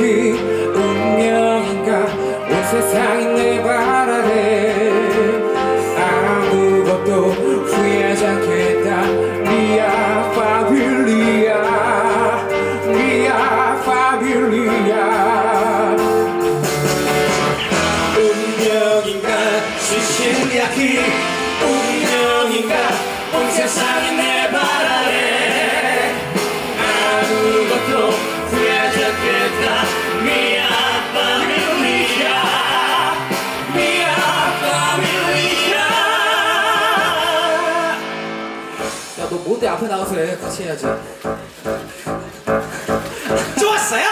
약히 운명인가? 온 세상이 아래 아무것도 후회하지 않겠다. 미야 파빌리아 미야 파빌리아. 운명인가? 시신약이 운명 뭔데 앞에 나가서 해 같이 해야지 좋았어요?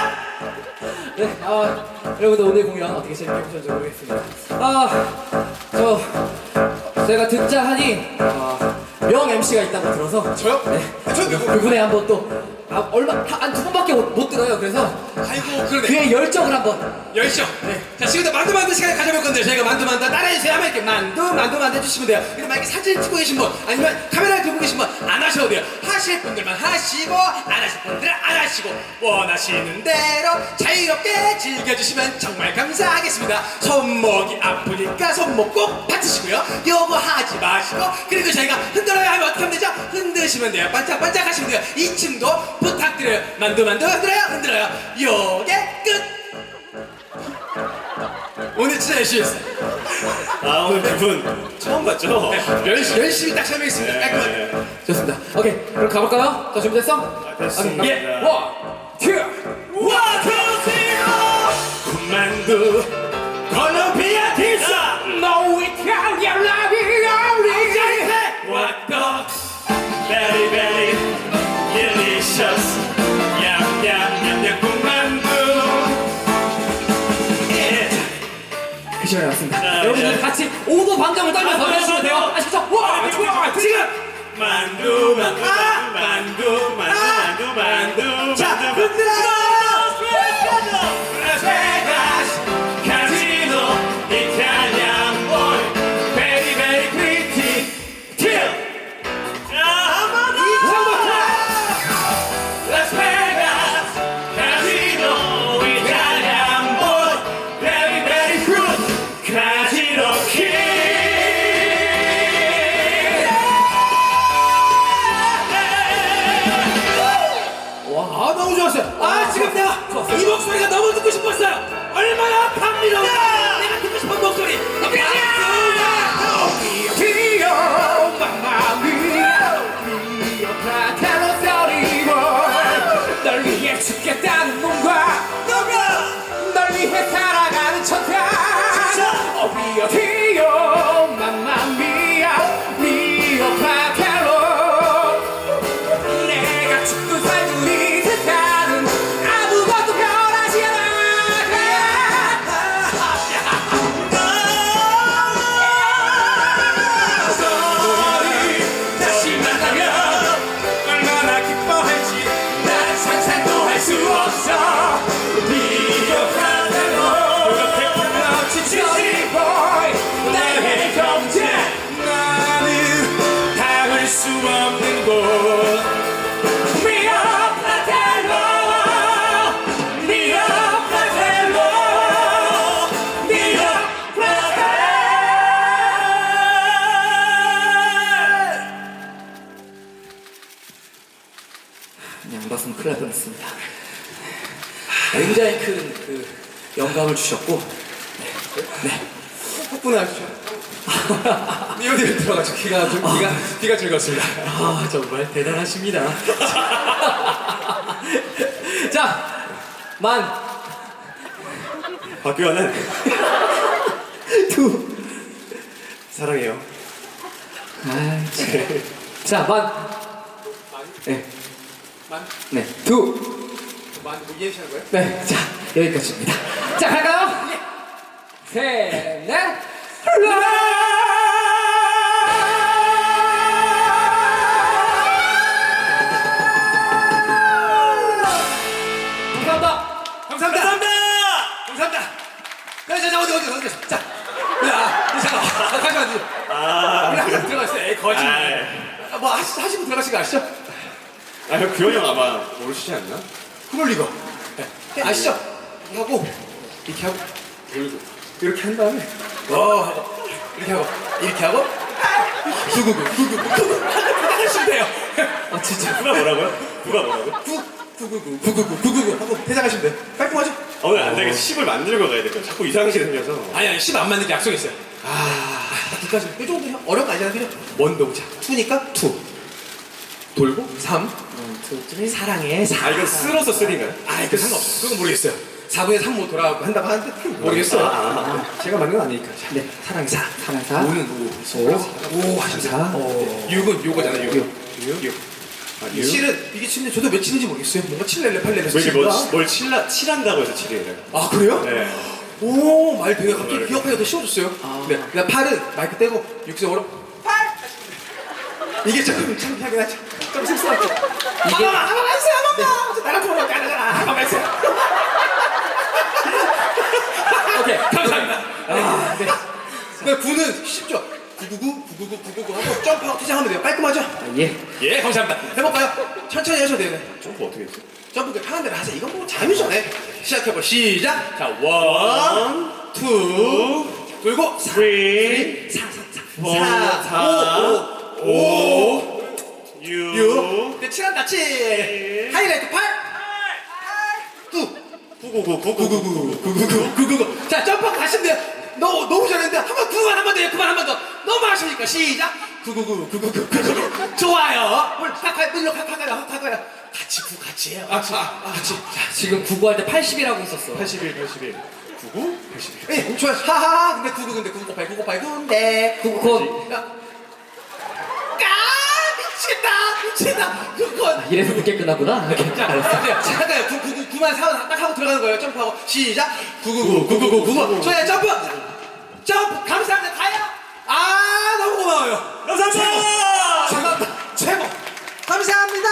네, 아, 여러분들 오늘 공연 어떻게 재밌게 보셨는지 모르겠습니다. 아, 저, 제가 듣자 하니, 아, 명 MC가 있다고 들어서. 저요? 네. 아, 저 누구? 그분에 한번 또, 아, 얼마, 한두 번밖에 못, 못 들어요. 그래서 아이고 그러네 그의 열정을 한번. 열정 네. 자 지금부터 만두 만두 시간을 가져볼 건데 저희가 만두 만두 따라해주세요 하면 이렇게 만두 만두 만두 해주시면 돼요 근데 만약에 사진 찍고 계신 분 아니면 카메라를 들고 계신 분 안 하셔도 돼요 하실 분들만 하시고 안 하실 분들은 안 하시고 원하시는 대로 자 유롭게 즐겨주시면 정말 감사하겠습니다 손목이 아프니까 손목 꼭 받으시고요 요거 하지 마시고 그리고 저희가 흔들어야 하면 어떻게 하면 되죠? 흔드시면 돼요 반짝반짝 하시면 돼요 이 춤도 부탁드려요 만두 만두 흔들어요 흔들어요 요게 끝 오늘 진짜 열심히 했어요. 아 오늘 두분 처음 봤죠? 열심히, 열심히 딱 설명했습니다. 깔끔하게. 좋습니다. 오케이, 그럼 가볼까요? 자, 준비됐어? 됐습니다. 오케이, 예, 원, 콜롬비아 피자, No Italian ravioli 왓더, 베리 베리, 딜리셔스, 얌얌얌얌 군만두. 예. 그 시간에 왔습니다. 자, 여러분들 예. 같이 오도 떨면서 아, 해주시면 돼요. 아, 아시죠? 와, 와, 지금! 만두 만두 아! 굉장히 큰 그 영감을 주셨고. 덕분에 아주 미오디를 들어가지고 귀가 좀 귀가 귀가 즐겁습니다. 아 정말 대단하십니다. 자, 만, 박규환은? 투, 사랑해요. 아, 자, 만, 네, 만, 네, 투, 만, 뭐 이해하시는 거예요? 네, 자 여기까지입니다. 자 갈까요? 셋, 넷, 감사합니다. 감사합니다. 감사합니다. 감사합니다. 자, 자, 자, 어디, 어디, 어디. 자, 야, 이 잠깐. 아, 잠깐만. 아 우리 항상 들어가 있어요. 에이, 거짓. 아이. 아, 뭐 하시, 하시고 들어가신 거 아시죠? 아, 형 규현이 형 아마 모르시지 않나? 그럴 리가. 네. 아시죠? 하고 이렇게 하고 돌고 이렇게 한 다음에 어 하고 이렇게 하고 이렇게 하고 구구 구 구구 구 구구 하시면 돼요. 아 진짜 누가 뭐라고요? 누가 뭐라고? 구 구구구 구구구 구구구 하고 대장하시면 돼요. 깔끔하죠? 아, 오늘 안 되게 10을 만들고 가야 될 거야. 자꾸 이상하게 생겨서. 아니 아니 10안 맞는 게 약속했어요. 아, 두까지 이 정도 형 어려운 거 아니잖아 그죠? 원 동작. 투니까 투. 돌고 삼. 두쯤이 사랑해 사. 아, 이건 쓰러서 쓰리인가요? 아, 그 상관없어. 그건 모르겠어요. 4분의 3모 돌아가고 한다고 하는데 모르겠어요. 아, 제가 만든 건 아니니까. 자, 네. 사랑해 사. 사랑 사. 5는 5. 오, 하셨다. 6은 요거잖아요. 6. 6. 6. 아, 7은 이게 치는데 저도 몇 치는지 모르겠어요. 뭔가 7렐레 8렐레 뭐 이게 뭘, 뭘 칠라, 칠한다고 해서 칠이에요. 아, 그래요? 네. 오, 말 되게 갑자기 기억하기가 더 쉬워졌어요. 네. 그다음 8은 마이크 떼고 6세 오로 8. 이게 조금 창피하긴 하죠. 좀 씁쓸하죠. 이게- 한번만 한번만 해주세요. 한번만. 나랑 통화 안 하잖아. 한번만 해주세요. 오케이 감사합니다. 아, 네. 그 9는 쉽죠. 999, 999, 999 하고 점프하고 퇴장하면 돼요. 깔끔하죠? 아, 예 예, 감사합니다. 해볼까요? 천천히 하셔도 돼요. 점프 어떻게 했지? 점프 그 편한 대로 하세요. 이건 뭐 자유잖아요. 시작해볼 시작. 자, 원, 투, 그리고 사, Three, 사, 사, 사, 사, 오, 육. 네, 칠한다, 칠. 하이라이트 팔, 구, 구구구, 구구구, 구구구, 구구구, 구구구. 자, 점프 가시면 돼요. 너, 너무 잘했는데, 한 번, 구만 한번 더요. 그만 한번 더. 너무 하시니까, 시작. 구구구, 구구구, 구구구. 좋아요. 오늘 가까이, 일로 가, 가까이, 가까이. 같이 구, 같이 해요. 아, 아, 아, 같이. 자, 지금 구구할 때 80이라고 있었어 81, 81. 구구? 81. 예, 좋아요. 하하하. 근데 구구, 근데 구구, 팔, 구구, 팔, 군데. 구구콘 야. 지나 그건 아, 이래서 늦게 끝났구나. 오케이, 알았어. 자, 잠깐요. 구, 구, 구, 구만 사원 딱 하고 들어가는 거예요. 점프하고 시작. 999999 저야 점프. 점프. 감사합니다. 다야. 아 너무 고마워요. 감사합니다. 최고. 최고. 감사합니다.